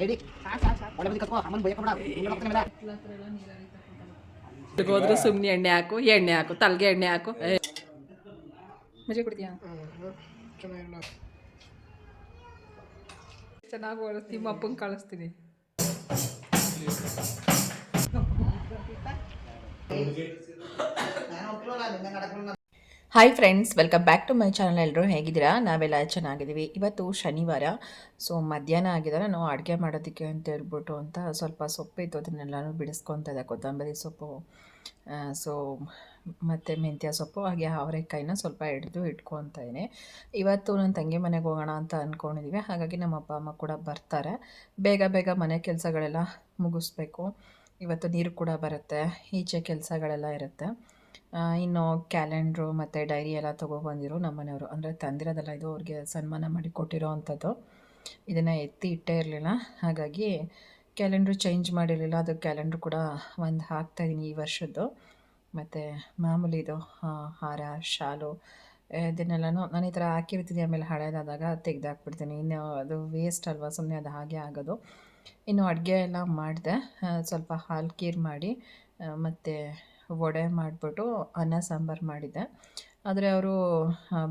Ready ಒಳ್ಳೆ ಬದಿ ಕತ್ಕೋ ಅಮ್ಮನ ಬೈಯಕ್ಕೆ ಬೇಡ ಹಿಂಗೆ ಹೋಗ್ತಾನೆ ಮೇಲೆ. ಹೋದ್ರು ಸುಮ್ಮನೆ ಎಣ್ಣೆ ಹಾಕು ಎಣ್ಣೆ ಹಾಕು ತಲೆಗೆ ಎಣ್ಣೆ ಹಾಕು. ಮಜೆ ಕುಡ್ತೀಯಾ? ಚೆನ್ನಾಗಿ ಓಡಿಸ್ತೀನಿ ನಿಮ್ಮ ಅಪ್ಪಂಗೆ ಕಳಿಸ್ತೀನಿ. ನಾನು ನಿನ್ನೆ hi friends welcome back to my channel ಎಲ್ಲರೂ ಹೇಗಿದ್ದೀರಾ? ನಾವೆಲ್ಲ ಚೆನ್ನಾಗಿದ್ದೀವಿ. ಇವತ್ತು ಶನಿವಾರ. ಸೊ ಮಧ್ಯಾಹ್ನ ಆಗಿದೆ ನಾನು ಅಡುಗೆ ಮಾಡೋದಕ್ಕೆ ಅಂತ ಹೇಳ್ಬಿಟ್ಟು ಅಂತ ಸ್ವಲ್ಪ ಸೊಪ್ಪು ಇತ್ತು. ಅದನ್ನೆಲ್ಲನೂ ಬಿಡಿಸ್ಕೊತಾ ಇದೆ. ಕೊತ್ತಂಬರಿ ಸೊಪ್ಪು ಸೊ ಮತ್ತು ಮೆಂತ್ಯ ಸೊಪ್ಪು, ಹಾಗೆ ಅವರೆಕಾಯಿನ ಸ್ವಲ್ಪ ಹಿಡಿದು ಇಟ್ಕೊತಾ ಇದ್ದೀನಿ. ಇವತ್ತು ನನ್ನ ತಂಗಿ ಮನೆಗೆ ಹೋಗೋಣ ಅಂತ ಅಂದ್ಕೊಂಡಿದ್ದೀವಿ ಹಾಗಾಗಿ ನಮ್ಮ ಅಪ್ಪ, ಅಮ್ಮ ಕೂಡ ಬರ್ತಾರೆ. ಬೇಗ ಬೇಗ ಮನೆ ಕೆಲಸಗಳೆಲ್ಲ ಮುಗಿಸ್ಬೇಕು. ಇವತ್ತು ನೀರು ಕೂಡ ಬರುತ್ತೆ. ಈಚೆ ಕೆಲಸಗಳೆಲ್ಲ ಇರುತ್ತೆ. ಇನ್ನು ಕ್ಯಾಲೆಂಡ್ರು ಮತ್ತು ಡೈರಿ ಎಲ್ಲ ತೊಗೊಬಂದಿರು ನಮ್ಮ ಮನೆಯವರು. ಅಂದರೆ ತಂದಿರೋದಲ್ಲ ಇದು ಅವ್ರಿಗೆ ಸನ್ಮಾನ ಮಾಡಿ ಕೊಟ್ಟಿರೋ ಅಂಥದ್ದು. ಇದನ್ನು ಎತ್ತಿ ಇಟ್ಟೇ ಇರಲಿಲ್ಲ. ಹಾಗಾಗಿ ಕ್ಯಾಲೆಂಡ್ರು ಚೇಂಜ್ ಮಾಡಿರಲಿಲ್ಲ. ಅದು ಕ್ಯಾಲೆಂಡ್ರು ಕೂಡ ಒಂದು ಹಾಕ್ತಾಯಿದ್ದೀನಿ ಈ ವರ್ಷದ್ದು. ಮತ್ತು ಮಾಮೂಲಿ ಇದು ಹಾರ, ಶಾಲು ಇದನ್ನೆಲ್ಲನೂ ನಾನು ಈ ಥರ ಹಾಕಿರ್ತೀನಿ. ಆಮೇಲೆ ಹಳೆಯದಾದಾಗ ತೆಗೆದಾಕ್ಬಿಡ್ತೀನಿ. ಇನ್ನು ಅದು ವೇಸ್ಟ್ ಅಲ್ವಾ? ಸುಮ್ಮನೆ ಅದು ಹಾಗೆ ಆಗೋದು. ಇನ್ನು ಅಡುಗೆ ಎಲ್ಲ ಮಾಡಿದೆ. ಸ್ವಲ್ಪ ಹಾಲು ಕೇರ್ ಮಾಡಿ ಮತ್ತು ವಡೆ ಮಾಡಿಬಿಟ್ಟು ಅನ್ನ, ಸಾಂಬಾರು ಮಾಡಿದ್ದೆ. ಆದರೆ ಅವರು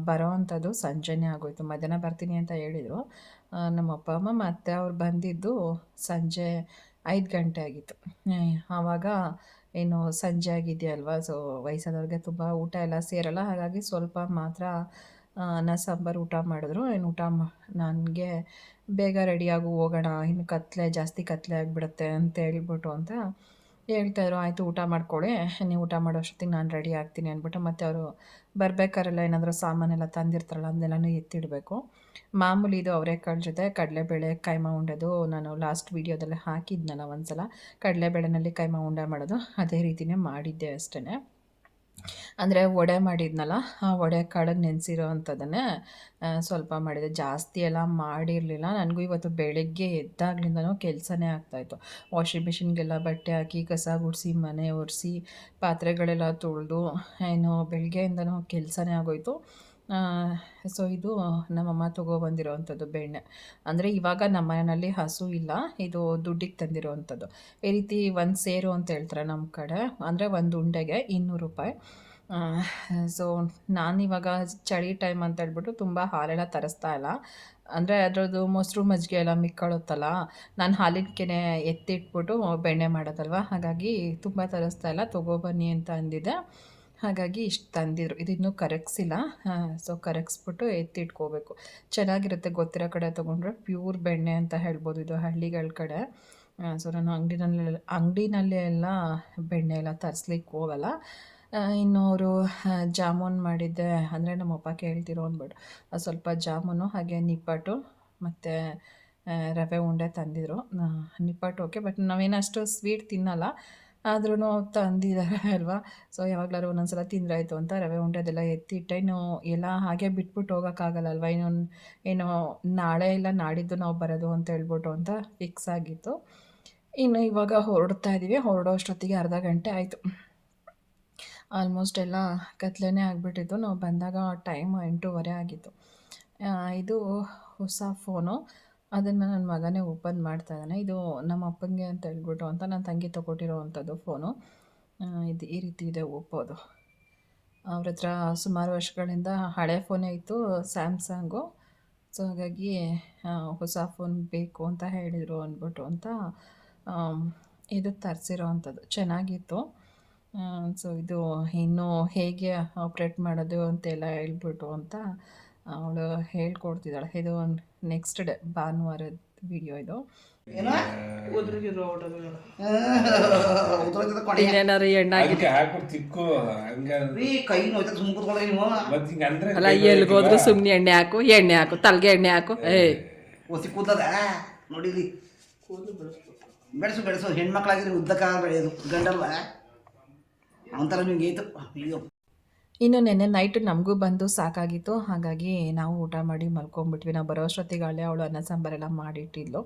ಬರೋ ಅಂಥದ್ದು ಸಂಜೆನೇ ಆಗೋಯ್ತು. ಮಧ್ಯಾಹ್ನ ಬರ್ತೀನಿ ಅಂತ ಹೇಳಿದರು. ನಮ್ಮ ಅಪ್ಪ ಅಮ್ಮ ಮತ್ತೆ ಅವ್ರು ಬಂದಿದ್ದು ಸಂಜೆ ಐದು ಗಂಟೆ ಆಗಿತ್ತು. ಆವಾಗ ಏನು ಸಂಜೆ ಆಗಿದೆಯಲ್ವಾ? ಸೊ ವಯಸ್ಸಾದವ್ರಿಗೆ ತುಂಬ ಊಟ ಎಲ್ಲ ಸೇರಲ್ಲ. ಹಾಗಾಗಿ ಸ್ವಲ್ಪ ಮಾತ್ರ ಅನ್ನ, ಸಾಂಬಾರು ಊಟ ಮಾಡಿದ್ರು. ಏನು ಊಟ ನನಗೆ ಬೇಗ ರೆಡಿಯಾಗು ಹೋಗೋಣ. ಇನ್ನು ಕತ್ಲೆ, ಜಾಸ್ತಿ ಕತ್ಲೆ ಆಗಿಬಿಡುತ್ತೆ ಅಂತ ಹೇಳ್ಬಿಟ್ಟು ಅಂತ ಹೇಳ್ತಾಯಿದ್ರು ಆಯಿತು, ಊಟ ಮಾಡ್ಕೊಳ್ಳಿ ನೀವು ಊಟ ಮಾಡೋ ಅಷ್ಟೊತ್ತಿಗೆ ನಾನು ರೆಡಿ ಆಗ್ತೀನಿ ಅಂದ್ಬಿಟ್ಟು ಮತ್ತು ಅವರು ಬರ್ಬೇಕಾರೆಲ್ಲ ಏನಾದರೂ ಸಾಮಾನೆಲ್ಲ ತಂದಿರ್ತಾರಲ್ಲ ಅದನ್ನೆಲ್ಲನೂ ಎತ್ತಿಡಬೇಕು. ಮಾಮೂಲಿ ಇದು ಅವರೆಕಾಳು ಜೊತೆ ಕಡಲೆಬೇಳೆ ಕೈಮಾ ಉಂಡೆದು, ನಾನು ಲಾಸ್ಟ್ ವೀಡಿಯೋದಲ್ಲಿ ಹಾಕಿದ್ನಲ್ಲ ಒಂದು ಸಲ ಕಡಲೆಬೇಳೆನಲ್ಲಿ ಕೈಮಾ ಉಂಡೆ ಮಾಡೋದು, ಅದೇ ರೀತಿಯೇ ಮಾಡಿದ್ದೆ ಅಷ್ಟೇ ಅಂದರೆ ವಡೆ ಮಾಡಿದ್ನಲ್ಲ, ಆ ವಡೆ ಕಾಳಗೆ ನೆನೆಸಿರೋ ಅಂಥದ್ದನ್ನೇ ಸ್ವಲ್ಪ ಮಾಡಿದೆ. ಜಾಸ್ತಿ ಎಲ್ಲ ಮಾಡಿರಲಿಲ್ಲ. ನನಗೂ ಇವತ್ತು ಬೆಳಗ್ಗೆ ಎದ್ದಾಗ್ಲಿಂದನೂ ಕೆಲಸನೇ ಆಗ್ತಾಯಿತ್ತು ವಾಷಿಂಗ್ ಮಿಷಿನ್ಗೆಲ್ಲ ಬಟ್ಟೆ ಹಾಕಿ, ಕಸ ಗುಡಿಸಿ, ಮನೆ ಒರೆಸಿ, ಪಾತ್ರೆಗಳೆಲ್ಲ ತೊಳೆದು, ಏನು ಬೆಳಗ್ಗೆಯಿಂದನೂ ಕೆಲಸನೇ ಆಗೋಯ್ತು. ಸೊ ಇದು ನಮ್ಮಮ್ಮ ತಗೋ ಬಂದಿರೋವಂಥದ್ದು ಬೆಣ್ಣೆ. ಅಂದರೆ ಇವಾಗ ನಮ್ಮ ಮನೆಯಲ್ಲಿ ಹಸು ಇಲ್ಲ, ಇದು ದುಡ್ಡಿಗೆ ತಂದಿರೋವಂಥದ್ದು. ಈ ರೀತಿ ಒಂದು ಸೇರು ಅಂತ ಹೇಳ್ತಾರೆ ನಮ್ಮ ಕಡೆ. ಅಂದರೆ ಒಂದು ಉಂಡೆಗೆ ಇನ್ನೂರು ರೂಪಾಯಿ. ಸೊ ನಾನಿವಾಗ ಚಳಿ ಟೈಮ್ ಅಂತ ಹೇಳ್ಬಿಟ್ಟು ತುಂಬ ಹಾಲೆಲ್ಲ ತರಿಸ್ತಾ ಇಲ್ಲ. ಅಂದರೆ ಅದರದ್ದು ಮೊಸರು ಮಜ್ಜಿಗೆ ಎಲ್ಲ ಮಿಕ್ಕಳುತ್ತಲ್ಲ, ನಾನು ಹಾಲಿನ ಕೆನೆ ಎತ್ತಿಟ್ಬಿಟ್ಟು ಬೆಣ್ಣೆ ಮಾಡೋದಲ್ವ? ಹಾಗಾಗಿ ತುಂಬ ತರಿಸ್ತಾ ಇಲ್ಲ. ತೊಗೊಬನ್ನಿ ಅಂತ ಅಂದಿದ್ದೆ. ಹಾಗಾಗಿ ಇಷ್ಟು ತಂದಿದ್ರು. ಇದಿನ್ನೂ ಕರಗ್ಸಿಲ್ಲ. ಸೊ ಕರಗಿಸ್ಬಿಟ್ಟು ಎತ್ತಿಟ್ಕೋಬೇಕು. ಚೆನ್ನಾಗಿರುತ್ತೆ ಗೊತ್ತಿರೋ ಕಡೆ ತೊಗೊಂಡ್ರೆ ಪ್ಯೂರ್ ಬೆಣ್ಣೆ ಅಂತ ಹೇಳ್ಬೋದು. ಇದು ಹಳ್ಳಿಗಳ ಕಡೆ. ಸೊ ನಾನು ಅಂಗಡಿನಲ್ಲಿ ಅಂಗಡಿನಲ್ಲಿ ಎಲ್ಲ ಬೆಣ್ಣೆ ಎಲ್ಲ ತರಿಸ್ಲಿಕ್ಕೆ ಹೋಗಲ್ಲ. ಇನ್ನು ಅವರು ಜಾಮೂನ್ ಮಾಡಿದ್ದೆ ಅಂದರೆ ನಮ್ಮಪ್ಪ ಕೇಳ್ತಿರೋ ಅಂದ್ಬಿಟ್ಟು ಅದು ಸ್ವಲ್ಪ ಜಾಮೂನು ಹಾಗೆ ನಿಪ್ಪಟ್ಟು ಮತ್ತು ರವೆ ಉಂಡೆ ತಂದಿದ್ರು. ನಿಪ್ಪಟ್ಟು ಓಕೆ, ಬಟ್ ನಾವೇನಷ್ಟು ಸ್ವೀಟ್ ತಿನ್ನಲ್ಲ. ಆದ್ರೂ ತಂದಿದ್ದಾರೆ ಅಲ್ವಾ? ಸೊ ಯಾವಾಗಲಾದ್ರು ಒಂದೊಂದ್ಸಲ ತಿಂದ್ರಾಯ್ತು ಅಂತ ರವೆ ಉಂಡೆ ಅದೆಲ್ಲ ಎತ್ತಿಟ್ಟೆ ಇನ್ನು ಎಲ್ಲ ಹಾಗೆ ಬಿಟ್ಬಿಟ್ಟು ಹೋಗೋಕ್ಕಾಗಲ್ಲ ಅಲ್ವಾ? ಇನ್ನೊಂದು ಏನು ನಾಳೆ ಇಲ್ಲ, ನಾಡಿದ್ದು ನಾವು ಬರೋದು ಅಂತ ಹೇಳ್ಬಿಟ್ಟು ಅಂತ ಫಿಕ್ಸ್ ಆಗಿತ್ತು. ಇನ್ನು ಇವಾಗ ಹೊರಡ್ತಾ ಇದ್ದೀವಿ ಹೊರಡೋ ಅಷ್ಟೊತ್ತಿಗೆ ಅರ್ಧ ಗಂಟೆ ಆಯಿತು. ಆಲ್ಮೋಸ್ಟ್ ಎಲ್ಲ ಕತ್ಲೆನೇ ಆಗಿಬಿಟ್ಟಿತ್ತು. ನಾವು ಬಂದಾಗ ಟೈಮ್ ಎಂಟೂವರೆ ಆಗಿತ್ತು. ಇದು ಹೊಸ ಫೋನು ಅದನ್ನು ನನ್ನ ಮಗನೇ ಓಪನ್ ಮಾಡ್ತಾ ಇದ್ದಾನೆ. ಇದು ನಮ್ಮ ಅಪ್ಪಂಗೆ ಅಂತ ಹೇಳ್ಬಿಟ್ಟು ಅಂತ ನನ್ನ ತಂಗಿ ತೊಗೊಟ್ಟಿರೋ ಅಂಥದ್ದು ಫೋನು ಇದು ಈ ರೀತಿ ಇದೆ ಓಪೋದು. ಅವ್ರ ಹತ್ರ ಸುಮಾರು ವರ್ಷಗಳಿಂದ ಹಳೆ ಫೋನೇ ಇತ್ತು, ಸ್ಯಾಮ್ಸಂಗು. ಸೊ, ಹಾಗಾಗಿ ಹೊಸ ಫೋನ್ ಬೇಕು ಅಂತ ಹೇಳಿದರು ಅಂದ್ಬಿಟ್ಟು ಅಂತ ಇದು ತರಿಸಿರೋ ಅಂಥದ್ದು ಚೆನ್ನಾಗಿತ್ತು ಸೊ, ಇದು ಇನ್ನೂ ಹೇಗೆ ಆಪ್ರೇಟ್ ಮಾಡೋದು ಅಂತೆಲ್ಲ ಹೇಳ್ಬಿಟ್ಟು ಅಂತ ಅವಳು ಹೇಳ್ಕೊಡ್ತಿದ್ದಾಳೆ. ಇದು ನೆಕ್ಸ್ಟ್ ಡೇ ಭಾನುವಾರದ ವಿಡಿಯೋ ಇದು. ಏನು? ಉದ್ರೋಯ್ತದ ಕೊಡೆ. ಇನ್ನೇನಾರು ಅಲ್ಲ ಎಲ್ಗೋದ್ರು ಸುಮ್ನೆ ಎಣ್ಣೆ ಹಾಕು ಎಣ್ಣೆ ಹಾಕು ತಲೆಗೆ ಎಣ್ಣೆ ಹಾಕು. ಏ. ಒಸಿ ಕೂದದ ನೋಡಿಲಿ ಬೆಳೆಸು ಬೆಳೆಸು ಹೆಣ್ಮಕ್ಳಾಗಿದ್ರೆ ಉದ್ದಕ್ಕ ಬೆಳೆಯೋದು. ಗಂಡಲ್ವ? ಅವನತರ ನಿಮ್ಗೆ ಏತು. ಅಯ್ಯೋ. ಇನ್ನು ನೆನ್ನೆ ನೈಟ್ ನಮಗೂ ಬಂದು ಸಾಕಾಗಿತ್ತು. ಹಾಗಾಗಿ ನಾವು ಊಟ ಮಾಡಿ ಮಲ್ಕೊಂಡ್ಬಿಟ್ವಿ. ನಾವು ಬರೋ ಅಷ್ಟೊತ್ತಿಗಾಳೆ ಅವಳು ಅನ್ನ ಸಾಂಬಾರೆಲ್ಲ ಮಾಡಿಟ್ಟಿದ್ಲು.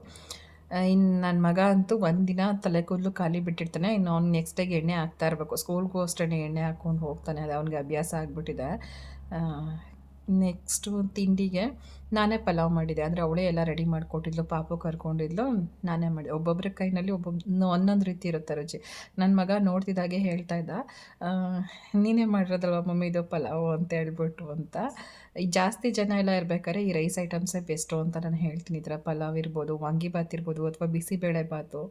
ಇನ್ನು ನನ್ನ ಮಗ ಅಂತೂ ಒಂದಿನ ತಲೆ ಕೂದಲು ಖಾಲಿ ಬಿಟ್ಟಿರ್ತಾನೆ. ಇನ್ನು ಅವ್ನು ನೆಕ್ಸ್ಟ್ ಡೇಗೆ ಎಣ್ಣೆ ಹಾಕ್ತಾ ಇರಬೇಕು. ಸ್ಕೂಲ್ಗೂ ಅಷ್ಟೇ ಎಣ್ಣೆ ಹಾಕ್ಕೊಂಡು ಹೋಗ್ತಾನೆ. ಅದು ಅವ್ನಿಗೆ ಅಭ್ಯಾಸ ಆಗಿಬಿಟ್ಟಿದೆ. ನೆಕ್ಸ್ಟು ತಿಂಡಿಗೆ ನಾನೇ ಪಲಾವ್ ಮಾಡಿದೆ. ಅಂದರೆ ಅವಳೇ ಎಲ್ಲ ರೆಡಿ ಮಾಡಿಕೊಟ್ಟಿದ್ಲು, ಪಾಪು ಕರ್ಕೊಂಡಿದ್ಲು, ನಾನೇ ಮಾಡಿದೆ. ಒಬ್ಬೊಬ್ಬರ ಕೈನಲ್ಲಿ ಒಬ್ಬೊಬ್ಬ ಒಂದೊಂದು ರೀತಿ ಇರುತ್ತೆ ರುಚಿ. ನನ್ನ ಮಗ ನೋಡ್ತಿದ್ದಾಗೆ ಹೇಳ್ತಾ ಇದ್ದ ನೀನೇ ಮಾಡಿರೋದಲ್ವ ಮಮ್ಮಿ ಇದು ಪಲಾವು? ಅಂತ ಹೇಳ್ಬಿಟ್ಟು ಅಂತ. ಜಾಸ್ತಿ ಜನ ಎಲ್ಲ ಇರ್ಬೇಕಾದ್ರೆ ಈ ರೈಸ್ ಐಟಮ್ಸೇ ಬೆಸ್ಟು ಅಂತ ನಾನು ಹೇಳ್ತೀನಿ. ಇದರ ಪಲಾವ್ ಇರ್ಬೋದು ವಾಂಗಿಬಾತ್ ಇರ್ಬೋದು, ಅಥವಾ ಬಿಸಿಬೇಳೆ ಬಾತು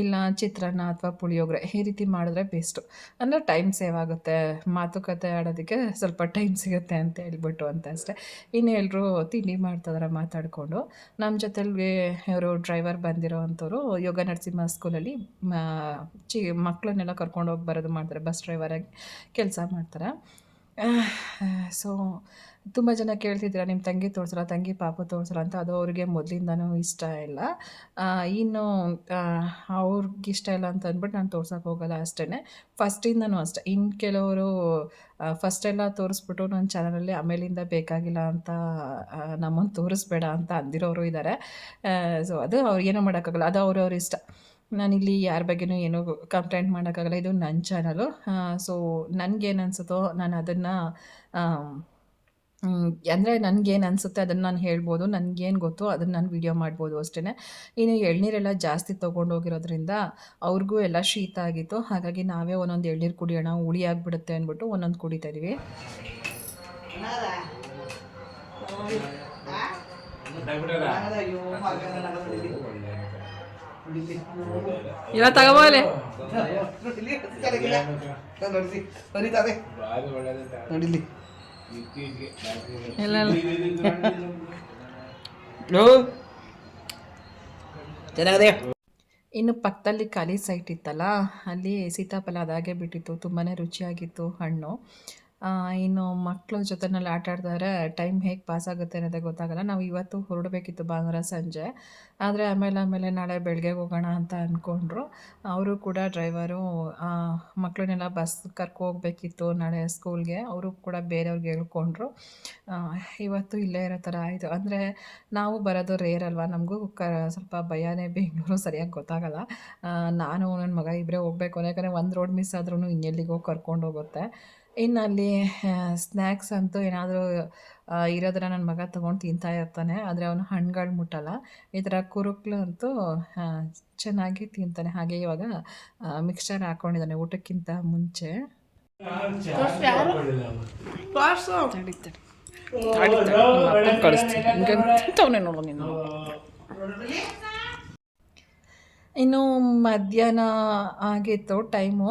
ಇಲ್ಲ ಚಿತ್ರಾನ್ನ ಅಥವಾ ಪುಳಿಯೋಗರೆ, ಈ ರೀತಿ ಮಾಡಿದ್ರೆ ಬೆಸ್ಟು. ಅಂದರೆ ಟೈಮ್ ಸೇವ್ ಆಗುತ್ತೆ. ಮಾತುಕತೆ ಆಡೋದಕ್ಕೆ ಸ್ವಲ್ಪ ಟೈಮ್ ಸಿಗುತ್ತೆ ಅಂತ ಹೇಳ್ಬಿಟ್ಟು ಅಂತ ಅಷ್ಟೇ. ಇನ್ನು ಎಲ್ಲರೂ ತಿಂಡಿ ಮಾಡ್ತಿದಾರೆ ಮಾತಾಡಿಕೊಂಡು. ನಮ್ಮ ಜೊತೆಲಿ ಇವರು ಡ್ರೈವರ್ ಬಂದಿರೋ ಅಂಥವ್ರು, ಯೋಗ ನರಸಿಂಹ ಸ್ಕೂಲಲ್ಲಿ ಚಿ ಮಕ್ಕಳನ್ನೆಲ್ಲ ಕರ್ಕೊಂಡು ಹೋಗಿ ಬರೋದು ಮಾಡ್ತಾರೆ. ಬಸ್ ಡ್ರೈವರಾಗಿ ಕೆಲಸ ಮಾಡ್ತಾರೆ. ಸೊ ತುಂಬ ಜನ ಕೇಳ್ತಿದ್ದೀರ ನಿಮ್ಮ ತಂಗಿ ತೋರಿಸಲ್ಲ, ತಂಗಿ ಪಾಪು ತೋರಿಸಲ್ಲ ಅಂತ. ಅದು ಅವ್ರಿಗೆ ಮೊದಲಿಂದನೂ ಇಷ್ಟ ಇಲ್ಲ. ಇನ್ನು ಅವ್ರಿಗೆ ಇಷ್ಟ ಇಲ್ಲ ಅಂತ ಅಂದ್ಬಿಟ್ಟು ನಾನು ತೋರ್ಸೋಕೆ ಹೋಗಲ್ಲ ಅಷ್ಟೇ ಫಸ್ಟಿಂದನೂ ಅಷ್ಟೇ. ಇನ್ನು ಕೆಲವರು ಫಸ್ಟೆಲ್ಲ ತೋರಿಸ್ಬಿಟ್ಟು ನನ್ನ ಚಾನಲಲ್ಲಿ ಆಮೇಲಿಂದ ಬೇಕಾಗಿಲ್ಲ ಅಂತ ನಮ್ಮನ್ನು ತೋರಿಸ್ಬೇಡ ಅಂತ ಅಂದಿರೋರು ಇದ್ದಾರೆ ಸೊ ಅದು ಅವ್ರು ಏನೂ ಮಾಡೋಕ್ಕಾಗಲ್ಲ. ಅದು ಅವ್ರವ್ರ ಇಷ್ಟ. ನಾನಿಲ್ಲಿ ಯಾರ ಬಗ್ಗೆನೂ ಏನೂ ಕಂಪ್ಲೇಂಟ್ ಮಾಡೋಕ್ಕಾಗಲ್ಲ. ಇದು ನನ್ನ ಚಾನಲು ಸೊ ನನಗೇನು ಅನಿಸುತ್ತೋ ನಾನು ಅದನ್ನು ಅಂದರೆ ನನಗೇನು ಅನಿಸುತ್ತೆ ಅದನ್ನು ನಾನು ಹೇಳ್ಬೋದು ನನಗೇನು ಗೊತ್ತು ಅದನ್ನು ನಾನು ವೀಡಿಯೋ ಮಾಡ್ಬೋದು ಅಷ್ಟೇ ಇನ್ನು ಎಳ್ನೀರೆಲ್ಲ ಜಾಸ್ತಿ ತೊಗೊಂಡೋಗಿರೋದ್ರಿಂದ ಅವ್ರಿಗೂ ಎಲ್ಲ ಶೀತ ಆಗಿತ್ತು. ಹಾಗಾಗಿ ನಾವೇ ಒಂದೊಂದು ಎಳ್ನೀರು ಕುಡಿಯೋಣ ಹುಳಿ ಆಗಿಬಿಡುತ್ತೆ ಅಂದ್ಬಿಟ್ಟು ಒಂದೊಂದು ಕುಡಿತಾ ಇದೀವಿ. ಇಲ್ಲ ತಗೋಬೋಲೆ ನೋಡಿಲಿ. ಚೆನ್ನಾಗದೆ. ಇನ್ನು ಪಕ್ಕದಲ್ಲಿ ಖಾಲಿ ಸೈಟ್ ಇತ್ತಲ್ಲ ಅಲ್ಲಿ ಸೀತಾಫಲ ಅದಾಗೆ ಬಿಟ್ಟಿತ್ತು ತುಂಬಾ ರುಚಿಯಾಗಿತ್ತು ಹಣ್ಣು. ಇನ್ನು ಮಕ್ಕಳು ಜೊತೆನಲ್ಲಿ ಆಟ ಆಡ್ತಾರೆ ಟೈಮ್ ಹೇಗೆ ಪಾಸ್ ಆಗುತ್ತೆ ಅನ್ನೋದೇ ಗೊತ್ತಾಗಲ್ಲ. ನಾವು ಇವತ್ತು ಹೊರಡಬೇಕಿತ್ತು ಭಾನುವಾರ, ಸಂಜೆ. ಆದರೆ ಆಮೇಲೆ ಆಮೇಲೆ ನಾಳೆ ಬೆಳಗ್ಗೆ ಹೋಗೋಣ ಅಂತ ಅಂದ್ಕೊಂಡ್ರು ಅವರು ಕೂಡ ಡ್ರೈವರು ಮಕ್ಕಳನ್ನೆಲ್ಲ ಬಸ್ ಕರ್ಕೊ ಹೋಗ್ಬೇಕಿತ್ತು ನಾಳೆ ಸ್ಕೂಲ್ಗೆ ಅವರು ಕೂಡ ಬೇರೆಯವ್ರಿಗೆ ಹೇಳ್ಕೊಂಡ್ರು. ಇವತ್ತು ಇಲ್ಲೇ ಇರೋ ಥರ ಆಯಿತು. ಅಂದರೆ ನಾವು ಬರೋದು ರೇರ್ ಅಲ್ವಾ? ನಮಗೂ ಕ, ಸ್ವಲ್ಪ ಭಯನೇ ಬೆಂಗಳೂರು ಸರಿಯಾಗಿ ಗೊತ್ತಾಗಲ್ಲ. ನಾನು ನನ್ನ ಮಗ ಇಬ್ಬರೇ ಹೋಗ್ಬೇಕು. ಯಾಕಂದರೆ ಒಂದು ರೋಡ್ ಮಿಸ್ ಆದ್ರೂ ಇನ್ನೆಲ್ಲಿಗೋ ಕರ್ಕೊಂಡು ಹೋಗುತ್ತೆ. ಇನ್ನು ಅಲ್ಲಿ ಸ್ನ್ಯಾಕ್ಸ್ ಅಂತೂ ಏನಾದರೂ ಇರೋದ್ರ ನನ್ನ ಮಗ ತೊಗೊಂಡು ತಿಂತಾ ಇರ್ತಾನೆ. ಆದರೆ ಅವನು ಹಣ್ಣುಗಳು ಮುಟ್ಟಲ್ಲ. ಈ ಥರ ಕುರುಕ್ಲು ಅಂತೂ ಚೆನ್ನಾಗಿ ತಿಂತಾನೆ. ಹಾಗೆ ಇವಾಗ ಮಿಕ್ಸ್ಚರ್ ಹಾಕೊಂಡಿದ್ದಾನೆ ಊಟಕ್ಕಿಂತ ಮುಂಚೆ. ಕಳಿಸ್ತೀನಿ. ನೋಡು ನೀನು. ಇನ್ನು ಮಧ್ಯಾಹ್ನ ಆಗಿತ್ತು ಟೈಮು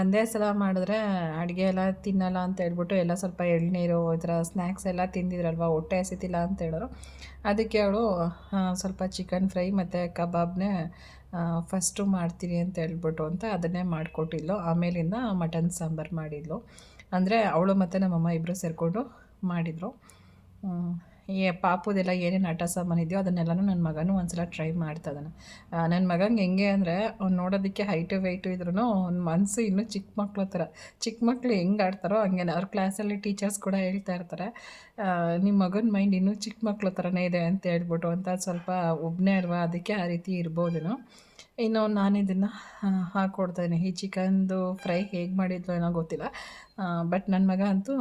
ಒಂದೇ ಸಲ ಮಾಡಿದ್ರೆ ಅಡುಗೆ ಎಲ್ಲ ತಿನ್ನಲ್ಲ ಅಂತ ಹೇಳ್ಬಿಟ್ಟು ಎಲ್ಲ ಸ್ವಲ್ಪ ಎಳ್ನೀರು, ಈ ಥರ ಸ್ನ್ಯಾಕ್ಸ್ ಎಲ್ಲ ತಿಂದಿದ್ರಲ್ವ, ಹೊಟ್ಟೆ ಹಸಿತಿಲ್ಲ ಅಂತ ಹೇಳೋರು. ಅದಕ್ಕೆ ಅವಳು ಸ್ವಲ್ಪ ಚಿಕನ್ ಫ್ರೈ ಮತ್ತು ಕಬಾಬ್ನೇ ಫಸ್ಟು ಮಾಡ್ತೀನಿ ಅಂತ ಹೇಳ್ಬಿಟ್ಟು ಅಂತ ಅದನ್ನೇ ಮಾಡಿಕೊಟ್ಟಿದ್ಲು. ಆಮೇಲಿಂದ ಮಟನ್ ಸಾಂಬಾರು ಮಾಡಿದ್ಲು. ಅಂದರೆ ಅವಳು ಮತ್ತು ನಮ್ಮಮ್ಮ ಇಬ್ಬರು ಸೇರಿಕೊಂಡು ಮಾಡಿದರು. ಈ ಪಾಪುದೆಲ್ಲ ಏನೇನು ಆಟ ಸಾಮಾನು ಇದೆಯೋ ಅದನ್ನೆಲ್ಲನೂ ನನ್ನ ಮಗನೂ ಒಂದ್ಸಲ ಟ್ರೈ ಮಾಡ್ತಾ ನನ್ನ ಮಗಂಗೆ ಹೆಂಗೆ ಅಂದರೆ ಅವ್ನು ನೋಡೋದಕ್ಕೆ ಹೈಟು ವೆಯ್ಟು ಇದ್ರೂ ಅವ್ನ ಮನಸ್ಸು ಇನ್ನೂ ಚಿಕ್ಕ ಮಕ್ಕಳ ಥರ ಚಿಕ್ಕ ಮಕ್ಕಳು ಹೆಂಗೆ ಆಡ್ತಾರೋ ಹಂಗೇನೆ ಅವ್ರ ಕ್ಲಾಸಲ್ಲಿ ಟೀಚರ್ಸ್ ಕೂಡ ಹೇಳ್ತಾ ಇರ್ತಾರೆ. ನಿಮ್ಮ ಮಗನ ಮೈಂಡ್ ಇನ್ನೂ ಚಿಕ್ಕ ಮಕ್ಕಳ ಥರನೇ ಇದೆ ಅಂತ ಹೇಳ್ಬಿಟ್ಟು ಅಂತ ಸ್ವಲ್ಪ ಒಬ್ಬನೇ ಅಲ್ವಾ ಅದಕ್ಕೆ ಆ ರೀತಿ ಇರ್ಬೋದೇನೋ. ಇನ್ನು ನಾನು ಇದನ್ನು ಹಾಕ್ಕೊಡ್ತಾಯಿದ್ದೀನಿ ಈ ಚಿಕನ್ದು ಫ್ರೈ ಹೇಗೆ ಮಾಡಿದ್ಲು ಏನೋ ಗೊತ್ತಿಲ್ಲ. ಬಟ್ ನನ್ನ ಮಗ ಅಂತೂ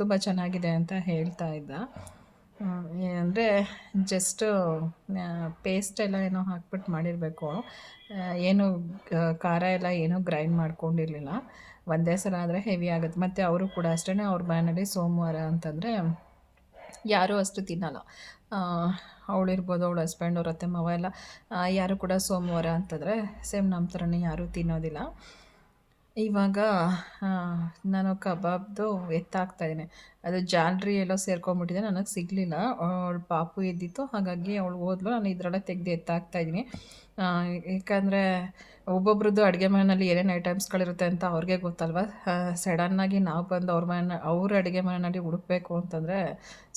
ತುಂಬ ಚೆನ್ನಾಗಿದೆ ಅಂತ ಹೇಳ್ತಾ ಇದ್ದ. ಅಂದರೆ ಜಸ್ಟ್ ಪೇಸ್ಟ್ ಎಲ್ಲ ಏನೋ ಹಾಕ್ಬಿಟ್ಟು ಮಾಡಿರಬೇಕು. ಏನು ಖಾರ ಎಲ್ಲ ಏನೂ ಗ್ರೈಂಡ್ ಮಾಡ್ಕೊಂಡಿರಲಿಲ್ಲ. ಒಂದೇ ಸಲ ಆದರೆ ಹೆವಿ ಆಗುತ್ತೆ. ಮತ್ತು ಅವರು ಕೂಡ ಅಷ್ಟೇ ಅವ್ರ ಮನೇಲಿ ಸೋಮವಾರ ಅಂತಂದರೆ ಯಾರೂ ಅಷ್ಟು ತಿನ್ನಲ್ಲ. ಅವಳಿರ್ಬೋದು ಅವಳು ಹಸ್ಬೆಂಡ್ ಅವ್ರ ಅತ್ತೆ, ಮಾವ ಎಲ್ಲ ಯಾರು ಕೂಡ ಸೋಮವಾರ ಅಂತಂದರೆ ಸೇಮ್ ನಮ್ಮ ಥರನೇ ಯಾರೂ ತಿನ್ನೋದಿಲ್ಲ. ಇವಾಗ ನಾನು ಕಬಾಬ್ದು ಎತ್ತಾಕ್ತಾಯಿದ್ದೀನಿ ಅದು ಜಾಲ್ರಿ ಎಲ್ಲೋ ಸೇರ್ಕೊಂಬಿಟ್ಟಿದೆ, ನನಗೆ ಸಿಗಲಿಲ್ಲ. ಅವಳು ಪಾಪು ಇದ್ದಿತ್ತು ಹಾಗಾಗಿ ಅವಳು ಓದ್ಲು ನಾನು ಇದರಲ್ಲೇ ತೆಗೆದು ಎತ್ತಾಕ್ತಾಯಿದ್ದೀನಿ ಏಕೆಂದರೆ ಒಬ್ಬೊಬ್ರದ್ದು ಅಡುಗೆ ಮನೆಯಲ್ಲಿ ಏನೇನು ಐಟಮ್ಸ್ಗಳಿರುತ್ತೆ ಅಂತ ಅವ್ರಿಗೆ ಗೊತ್ತಲ್ವ? ಸಡನ್ನಾಗಿ ನಾವು ಬಂದು ಅವ್ರ ಮನೆ ಅವ್ರ ಅಡುಗೆ ಮನೆಯಲ್ಲಿ ಹುಡುಕ್ಬೇಕು ಅಂತಂದರೆ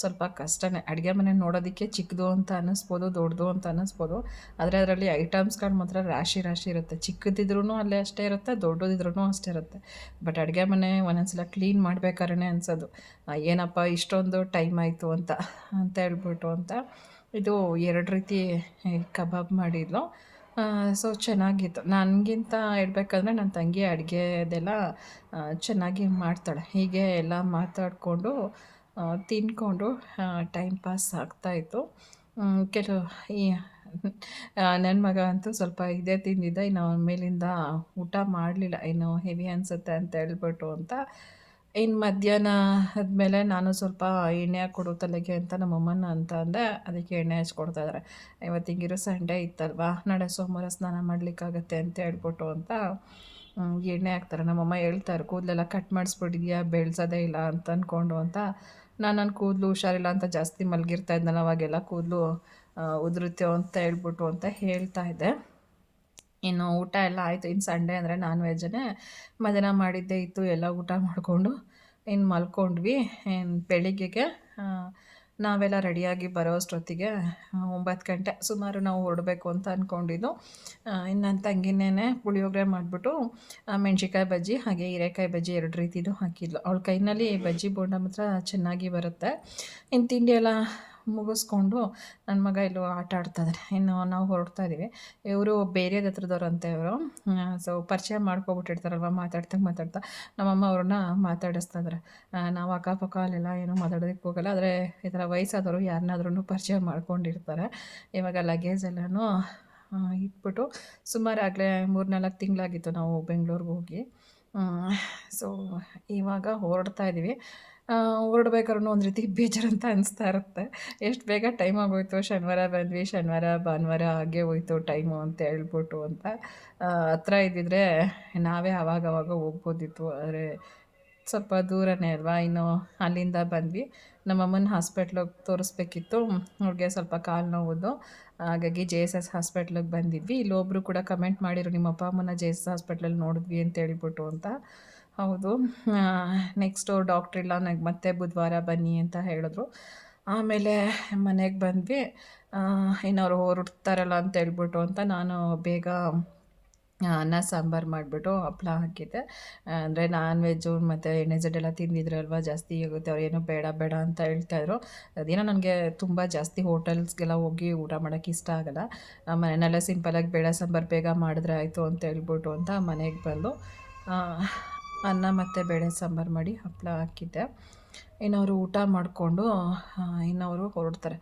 ಸ್ವಲ್ಪ ಕಷ್ಟನೇ. ಅಡುಗೆ ಮನೆ ನೋಡೋದಕ್ಕೆ ಚಿಕ್ಕದು ಅಂತ ಅನ್ನಿಸ್ಬೋದು ದೊಡ್ಡದು ಅಂತ ಅನ್ನಿಸ್ಬೋದು. ಆದರೆ ಅದರಲ್ಲಿ ಐಟಮ್ಸ್ಗಳು ಮಾತ್ರ ರಾಶಿ ರಾಶಿ ಇರುತ್ತೆ. ಚಿಕ್ಕದಿದ್ರೂ ಅಲ್ಲೇ ಅಷ್ಟೇ ಇರುತ್ತೆ ದೊಡ್ಡದಿದ್ರೂ ಅಷ್ಟೇ ಇರುತ್ತೆ. ಬಟ್ ಅಡುಗೆ ಮನೆ ಒಂದೊಂದ್ಸಲ ಕ್ಲೀನ್ ಮಾಡ್ಬೇಕಾದ್ರೆ ಅನ್ಸೋದು. ಏನಪ್ಪ ಇಷ್ಟೊಂದು ಟೈಮ್ ಆಯಿತು ಅಂತ ಅಂತ ಹೇಳ್ಬಿಟ್ಟು ಅಂತ ಇದು ಎರಡು ರೀತಿ ಕಬಾಬ್ ಮಾಡಿದ್ಲು. ಸೊ ಚೆನ್ನಾಗಿತ್ತು. ನನಗಿಂತ ಹೇಳ್ಬೇಕಂದ್ರೆ ನನ್ನ ತಂಗಿ ಅಡುಗೆದೆಲ್ಲ ಚೆನ್ನಾಗಿ ಮಾಡ್ತಾಳೆ. ಹೀಗೆ ಎಲ್ಲ ಮಾತಾಡಿಕೊಂಡು ತಿನ್ಕೊಂಡು ಟೈಮ್ ಪಾಸ್ ಆಗ್ತಾಯಿತ್ತು ಕೆಲವು, ಈ ನನ್ನ ಮಗ ಅಂತೂ ಸ್ವಲ್ಪ ಇದೇ ತಿಂದಿದ್ದ, ಇನ್ನು ಅವನ ಮೇಲಿಂದ ಊಟ ಮಾಡಲಿಲ್ಲ. ಇನ್ನು ಹೆವಿ ಅನಿಸುತ್ತೆ ಅಂತ ಹೇಳ್ಬಿಟ್ಟು ಅಂತ ಇನ್ನು ಮಧ್ಯಾಹ್ನ ಆದಮೇಲೆ ನಾನು ಸ್ವಲ್ಪ ಎಣ್ಣೆ ಹಾಕ್ಕೊಡು ತಲೆಗೆ ಅಂತ ನಮ್ಮಮ್ಮನ ಅಂತ ಅಂದೆ, ಅದಕ್ಕೆ ಎಣ್ಣೆ ಹಚ್ಕೊಡ್ತಾ ಇದ್ದಾರೆ ಇವತ್ತು ಸಂಡೇ ಇತ್ತಲ್ವಾ, ನಾಳೆ ಸೋಮವಾರ ಸ್ನಾನ ಮಾಡಲಿಕ್ಕಾಗತ್ತೆ ಅಂತ ಹೇಳ್ಬಿಟ್ಟು ಅಂತ ಎಣ್ಣೆ ಹಾಕ್ತಾರೆ. ನಮ್ಮಮ್ಮ ಹೇಳ್ತಾರೆ, ಕೂದಲೆಲ್ಲ ಕಟ್ ಮಾಡಿಸ್ಬಿಟ್ಟಿದ್ಯಾ, ಬೆಳ್ಸೋದೇ ಇಲ್ಲ ಅಂತ ಅಂದ್ಕೊಂಡು ಅಂತ. ನಾನು ನನ್ನ ಕೂದಲು ಹುಷಾರಿಲ್ಲ ಅಂತ ಜಾಸ್ತಿ ಮಲಗಿರ್ತಾ ಇದ್ನಲ್ಲ, ಅವಾಗೆಲ್ಲ ಕೂದಲು ಉದುರುತ್ತೆ ಅಂತ ಹೇಳ್ಬಿಟ್ಟು ಅಂತ ಹೇಳ್ತಾ ಇದ್ದೆ. ಇನ್ನು ಊಟ ಎಲ್ಲ ಆಯಿತು. ಇನ್ನು ಸಂಡೇ ಅಂದರೆ ನಾನ್ ವೆಜ್ಜನ್ನೇ ಮಧ್ಯಾಹ್ನ ಮಾಡಿದ್ದೇ ಇತ್ತು. ಎಲ್ಲ ಊಟ ಮಾಡಿಕೊಂಡು ಇನ್ನು ಮಲ್ಕೊಂಡ್ವಿ. ಇನ್ನು ಬೆಳಿಗ್ಗೆಗೆ ನಾವೆಲ್ಲ ರೆಡಿಯಾಗಿ ಬರೋ ಅಷ್ಟೊತ್ತಿಗೆ ಒಂಬತ್ತು ಗಂಟೆ ಸುಮಾರು ನಾವು ಹೊರಡಬೇಕು ಅಂತ ಅಂದ್ಕೊಂಡಿದ್ದು ಇನ್ನು ನನ್ನ ತಂಗಿನೇನೆ ಪುಳಿಯೋಗರೆ ಮಾಡಿಬಿಟ್ಟು ಮೆಣ್ಸಿಕಾಯಿ ಬಜ್ಜಿ, ಹಾಗೆ ಹೀರೆಕಾಯಿ ಬಜ್ಜಿ ಎರಡು ರೀತಿದು ಹಾಕಿದ್ಲು. ಅವಳ ಕೈನಲ್ಲಿ ಬಜ್ಜಿ ಬೋಂಡ ಮಾತ್ರ ಚೆನ್ನಾಗಿ ಬರುತ್ತೆ. ಇನ್ನು ತಿಂಡಿ ಎಲ್ಲ ಮುಗಿಸ್ಕೊಂಡು ನನ್ನ ಮಗ ಇಲ್ಲೂ ಆಟ ಆಡ್ತಾಯಿದ್ದಾರೆ ಇನ್ನು ನಾವು ಹೊರಡ್ತಾ ಇದ್ದೀವಿ ಇವರು ಬೇರೆ ಅಂತ ಇವರು. ಸೊ ಪರಿಚಯ ಮಾಡ್ಕೊಬಿಟ್ಟಿರ್ತಾರಲ್ವ ಮಾತಾಡ್ತಾ ಮಾತಾಡ್ತಾ. ನಮ್ಮಮ್ಮ ಅವ್ರನ್ನ ಮಾತಾಡಿಸ್ತಾ ಇದ್ದಾರೆ ನಾವು ಅಕ್ಕಪಕ್ಕ ಅಲ್ಲೆಲ್ಲ ಏನೂ ಮಾತಾಡೋದಕ್ಕೆ ಹೋಗಲ್ಲ. ಆದರೆ ಈ ಥರ ವಯಸ್ಸಾದವರು ಯಾರನ್ನಾದ್ರೂ ಪರಿಚಯ ಮಾಡ್ಕೊಂಡಿರ್ತಾರೆ. ಇವಾಗ ಲಗೇಜ್ ಎಲ್ಲನೂ ಇಟ್ಬಿಟ್ಟು ಸುಮಾರು ಆಗಲೇ ಮೂರು ನಾಲ್ಕು ತಿಂಗಳಾಗಿತ್ತು ನಾವು ಬೆಂಗಳೂರಿಗೆ ಹೋಗಿ. ಸೊ ಇವಾಗ ಹೊರಡ್ತಾ ಇದ್ದೀವಿ ಹೊರಡ್ಬೇಕಾದ್ರೂ ಒಂದು ರೀತಿ ಬೇಜಾರಂತ ಅನಿಸ್ತಾ ಇರುತ್ತೆ. ಎಷ್ಟು ಬೇಗ ಟೈಮ್ ಆಗೋಯ್ತು, ಶನಿವಾರ ಬಂದ್ವಿ, ಶನಿವಾರ, ಭಾನುವಾರ ಹಾಗೆ ಹೋಯ್ತು ಟೈಮು ಅಂತ ಹೇಳ್ಬಿಟ್ಟು ಅಂತ. ಹತ್ರ ಇದ್ದಿದ್ರೆ ನಾವೇ ಆವಾಗ ಅವಾಗ ಹೋಗ್ಬೋದಿತ್ತು. ಆದರೆ ಸ್ವಲ್ಪ ದೂರನೇ ಅಲ್ವಾ? ಇನ್ನು ಅಲ್ಲಿಂದ ಬಂದ್ವಿ. ನಮ್ಮಮ್ಮನ ಹಾಸ್ಪಿಟ್ಲಿಗೆ ತೋರಿಸ್ಬೇಕಿತ್ತು. ಅವ್ರಿಗೆ ಸ್ವಲ್ಪ ಕಾಲು ನೋವುದು ಹಾಗಾಗಿ ಜೆ ಎಸ್ ಎಸ್ ಹಾಸ್ಪಿಟ್ಲಿಗೆ ಬಂದಿದ್ವಿ. ಇಲ್ಲೊಬ್ಬರು ಕೂಡ ಕಮೆಂಟ್ ಮಾಡಿರು ನಿಮ್ಮ ಅಪ್ಪ ಅಮ್ಮನ ಜೆ ಎಸ್ ಹಾಸ್ಪಿಟ್ಲಲ್ಲಿ ನೋಡಿದ್ವಿ ಅಂತ ಹೇಳ್ಬಿಟ್ಟು ಅಂತ. ಹೌದು. ನೆಕ್ಸ್ಟು ಡಾಕ್ಟ್ರ್ ಇಲ್ಲ ನನಗೆ ಮತ್ತೆ ಬುಧವಾರ ಬನ್ನಿ ಅಂತ ಹೇಳಿದ್ರು. ಆಮೇಲೆ ಮನೆಗೆ ಬಂದ್ವಿ. ಇನ್ನು ಅವ್ರು ಹೊರಡ್ತಾರಲ್ಲ ಅಂತ ಹೇಳ್ಬಿಟ್ಟು ಅಂತ ನಾನು ಬೇಗ ಅನ್ನ, ಸಾಂಬಾರು ಮಾಡಿಬಿಟ್ಟು ಹಪ್ಳ ಹಾಕಿದ್ದೆ. ಅಂದರೆ ನಾನ್ ವೆಜ್ಜು ಮತ್ತು ಎಣ್ಣೆ ಜಡ್ಡೆಲ್ಲ ತಿಂದಿದ್ರಲ್ವ, ಜಾಸ್ತಿ ಆಗುತ್ತೆ, ಅವ್ರು ಏನೋ ಬೇಡ ಬೇಡ ಅಂತ ಹೇಳ್ತಾಯಿದ್ರು ಅದೇನೋ ನನಗೆ ತುಂಬ ಜಾಸ್ತಿ ಹೋಟೆಲ್ಸ್ಗೆಲ್ಲ ಹೋಗಿ ಊಟ ಮಾಡೋಕ್ಕೆ ಇಷ್ಟ ಆಗಲ್ಲ. ಮನೆಯಲ್ಲೇ ಸಿಂಪಲಾಗಿ ಬೇಳೆ ಸಾಂಬಾರು ಬೇಗ ಮಾಡಿದ್ರೆ ಆಯಿತು ಅಂತ ಹೇಳ್ಬಿಟ್ಟು ಅಂತ ಮನೆಗೆ ಬಂದು ಅನ್ನ ಮತ್ತು ಬೇಳೆ ಸಾಂಬಾರು ಮಾಡಿ ಹಪ್ಪಳ ಹಾಕಿದ್ದೆ. ಇನ್ನವರು ಊಟ ಮಾಡಿಕೊಂಡು ಇನ್ನವರು ಹೊರಡ್ತಾರೆ.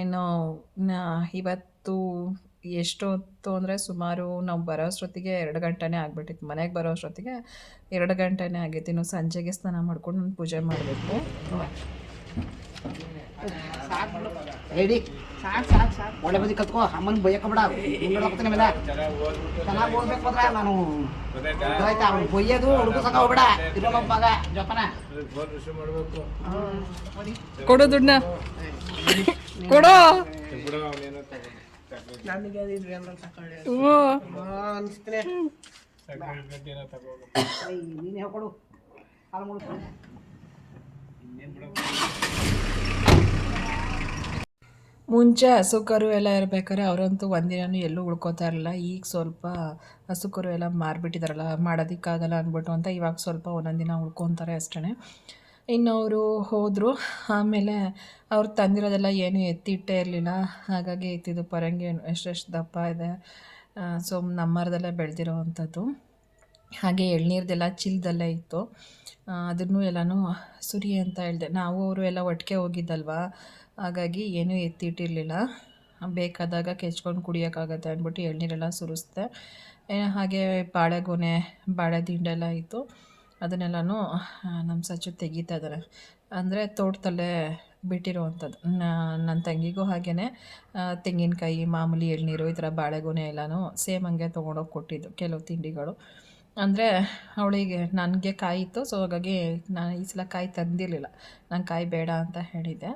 ಇನ್ನು ಇವತ್ತು ಎಷ್ಟೊತ್ತು ಅಂದರೆ ಸುಮಾರು ನಾವು ಬರೋ ಅಷ್ಟೊತ್ತಿಗೆ ಎರಡು ಗಂಟೆನೇ ಆಗಿಬಿಟ್ಟಿತ್ತು. ಮನೆಗೆ ಬರೋ ಅಷ್ಟೊತ್ತಿಗೆ ಎರಡು ಗಂಟೆನೇ ಆಗಿತ್ತು. ಇನ್ನು ಸಂಜೆಗೆ ಸ್ನಾನ ಮಾಡ್ಕೊಂಡು ನಾನು ಪೂಜೆ ಮಾಡಬೇಕು. ಸಾಕು ಸಾಕು ಸಾಕು. ಒಳ್ಳೆ ಬದಿ ಕತ್ಕೋ ಅಮ್ಮನ ಬೈಯಕ್ಕ ಬಿಡ. ಮೇಲೆ ಚೆನ್ನಾಗಿ ಓದ್ಬೇಕು ಅಂದ್ರೆ ನಾನು. ಆಯ್ತಾ ಅವ್ನು ಬೈಯೋದು ಹುಡುಗ ಸಂಗ ಹೋಗ್ಬೇಡ. ಇರೋ ನಮ್ಮ ಮಗ ಜೋಪಾನ. ಕೊಡು. ದುಡ್ಡನ್ನ. ಕೊಡು. ಹ್ಞೂ ನೀನು ಹೇಳ್ಕೊಡು. ಹಾಲು ಮುಳು ಮುಂಚೆ ಹಸು ಕರು ಎಲ್ಲ ಇರ್ಬೇಕಾದ್ರೆ ಅವರಂತೂ ಒಂದಿನೂ ಎಲ್ಲೂ ಉಳ್ಕೋತಾ ಇರಲಿಲ್ಲ. ಈಗ ಸ್ವಲ್ಪ ಹಸು ಕರು ಎಲ್ಲ ಮಾರಿಬಿಟ್ಟಿದಾರಲ್ಲ, ಮಾಡೋದಕ್ಕಾಗಲ್ಲ ಅಂದ್ಬಿಟ್ಟು ಅಂತ ಇವಾಗ ಸ್ವಲ್ಪ ಒಂದೊಂದು ದಿನ ಉಳ್ಕೊತಾರೆ ಅಷ್ಟೇ ಇನ್ನು ಅವರು ಹೋದರು. ಆಮೇಲೆ ಅವ್ರು ತಂದಿರೋದೆಲ್ಲ ಏನೂ ಎತ್ತಿಟ್ಟೇ ಇರಲಿಲ್ಲ. ಹಾಗಾಗಿ ಎತ್ತಿದ್ದು ಪರಂಗಿ ಎಷ್ಟೆಷ್ಟು ದಪ್ಪ ಇದೆ. ಸೊ ನಮ್ಮರದಲ್ಲೇ ಬೆಳೆದಿರೋ ಅಂಥದ್ದು. ಹಾಗೆ ಎಳ್ನೀರ್ದೆಲ್ಲ ಚಿಲ್ದಲ್ಲೇ ಇತ್ತು. ಅದನ್ನು ಎಲ್ಲನೂ ಸುರಿ ಅಂತ ಹೇಳಿದೆ. ನಾವು ಅವರು ಎಲ್ಲ ಒಟ್ಟಿಗೆ ಹೋಗಿದ್ದಲ್ವಾ? ಹಾಗಾಗಿ ಏನೂ ಎತ್ತಿಟ್ಟಿರಲಿಲ್ಲ. ಬೇಕಾದಾಗ ಕೆಚ್ಕೊಂಡು ಕುಡಿಯೋಕ್ಕಾಗತ್ತೆ ಅಂದ್ಬಿಟ್ಟು ಎಳ್ನೀರೆಲ್ಲ ಸುರಿಸ್ದೆ. ಹಾಗೆ ಬಾಳೆಗೊನೆ, ಬಾಳೆ ದಿಂಡೆಲ್ಲ ಇತ್ತು. ಅದನ್ನೆಲ್ಲನೂ ನಮ್ಮ ಸಚ್ಚು ತೆಗಿತಾ ಇದ್ದಾರೆ ಅಂದರೆ ತೋಟದಲ್ಲೇ ಬಿಟ್ಟಿರುವಂಥದ್ದು. ನನ್ನ ತಂಗಿಗೂ ಹಾಗೆಯೇ ತೆಂಗಿನಕಾಯಿ, ಮಾಮೂಲಿ ಎಳ್ನೀರು ಈ ಥರ ಬಾಳೆಗೊನೆ ಎಲ್ಲನೂ ಸೇಮ್ ಹಂಗೆ ತೊಗೊಂಡೋಗಿ ಕೊಟ್ಟಿದ್ದು ಕೆಲವು ತಿಂಡಿಗಳು. ಅಂದರೆ ಅವಳಿಗೆ, ನನಗೆ ಕಾಯಿತ್ತು, ಸೊ ಹಾಗಾಗಿ ನಾನು ಈ ಸಲ ಕಾಯಿ ತಂದಿರಲಿಲ್ಲ. ನಂಗೆ ಕಾಯಿ ಬೇಡ ಅಂತ ಹೇಳಿದ್ದೆ.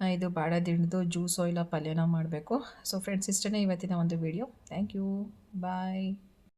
ಇದು ಬಾಳೆ ದಿಂಡ್ದು ಜ್ಯೂಸೋ ಇಲ್ಲ ಪಲ್ಯನೋ ಮಾಡಬೇಕು. ಸೊ ಫ್ರೆಂಡ್ಸ್ ಇಷ್ಟೇ ಇವತ್ತಿನ ಒಂದು ವಿಡಿಯೋ ಥ್ಯಾಂಕ್ ಯು ಬಾಯ್